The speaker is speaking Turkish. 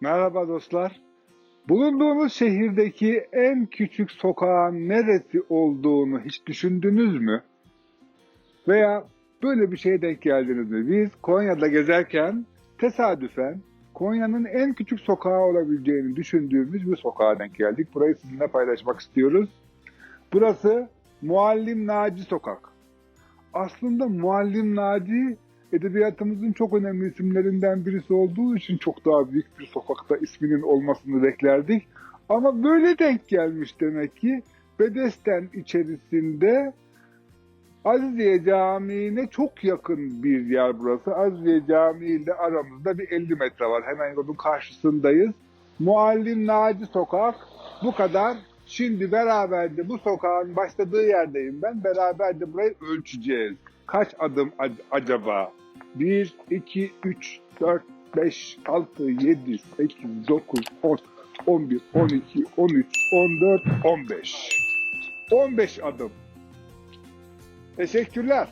Merhaba dostlar. Bulunduğunuz şehirdeki en küçük sokağın neresi olduğunu hiç düşündünüz mü? Veya böyle bir şeye denk geldiniz mi? Biz Konya'da gezerken tesadüfen Konya'nın en küçük sokağı olabileceğini düşündüğümüz bir sokağa denk geldik. Burayı sizinle paylaşmak istiyoruz. Burası Muallim Naci Sokak. Aslında Muallim Naci edebiyatımızın çok önemli isimlerinden birisi olduğu için çok daha büyük bir sokakta isminin olmasını beklerdik. Ama böyle denk gelmiş demek ki Bedesten içerisinde Aziziye Camii'ne çok yakın bir yer burası. Aziziye Camii ile aramızda bir 50 metre var. Hemen yolun karşısındayız. Muallim Naci Sokak bu kadar. Şimdi beraber de bu sokağın başladığı yerdeyim ben. Beraber de burayı ölçeceğiz. Kaç adım ac- acaba? 1, 2, 3, 4, 5, 6, 7, 8, 9, 10, 11, 12, 13, 14, 15. 15 adım. Teşekkürler.